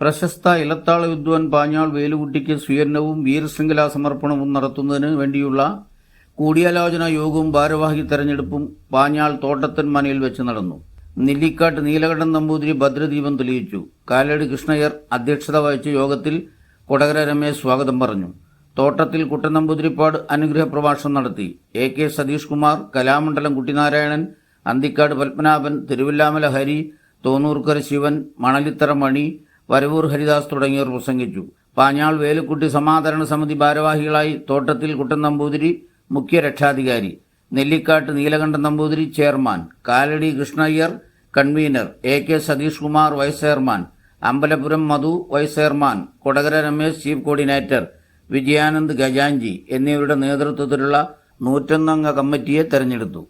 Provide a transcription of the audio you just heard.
പ്രശസ്ത ഇലത്താള വിദ്വാൻ പാഞ്ഞാൾ വേലുകുട്ടിക്ക് സ്വീകരണവും വീരശൃംഖലാ സമർപ്പണവും നടത്തുന്നതിന് വേണ്ടിയുള്ള കൂടിയാലോചന യോഗവും ഭാരവാഹി തെരഞ്ഞെടുപ്പും പാഞ്ഞാൾ തോട്ടത്തൻ മനയിൽ വെച്ച് നടന്നു. നെല്ലിക്കാട്ട് നീലകണ്ഠൻ നമ്പൂതിരി ഭദ്രദീപം തെളിയിച്ചു. കാലടി കൃഷ്ണയ്യർ അധ്യക്ഷത വഹിച്ച യോഗത്തിൽ കൊടകര രമേശ് സ്വാഗതം പറഞ്ഞു. തോട്ടത്തിൽ കുട്ടൻ നമ്പൂതിരിപ്പാട് അനുഗ്രഹ പ്രഭാഷണം നടത്തി. എ കെ സതീഷ് കുമാർ കലാമണ്ഡലം കുട്ടിനാരായണൻ അന്തിക്കാട് പത്മനാഭൻ തിരുവില്ലാമല ഹരി തോന്നൂർക്കര ശിവൻ മണലിത്തറ മണി വരവൂർ ഹരിദാസ് തുടങ്ങിയവർ പ്രസംഗിച്ചു. പാഞ്ഞാൾ വേലുക്കുട്ടി സമാധാരണ സമിതി ഭാരവാഹികളായി തോട്ടത്തിൽ കുട്ടൻ നമ്പൂതിരി മുഖ്യ രക്ഷാധികാരി. Nellikkattu Neelakantan Namboothiri chairman. Kalady Krishnaiyer convener. A K Satheesh Kumar vice chairman. Ambalapuram Madhu vice chairman. Kodakara Ramesh chief coordinator. Vijayanand Gajanchi എന്നിവരുടെ നേതൃത്വത്തിലുള്ള നൂറ്റൊന്നംഗ കമ്മിറ്റിയെ തെരഞ്ഞെടുത്തു.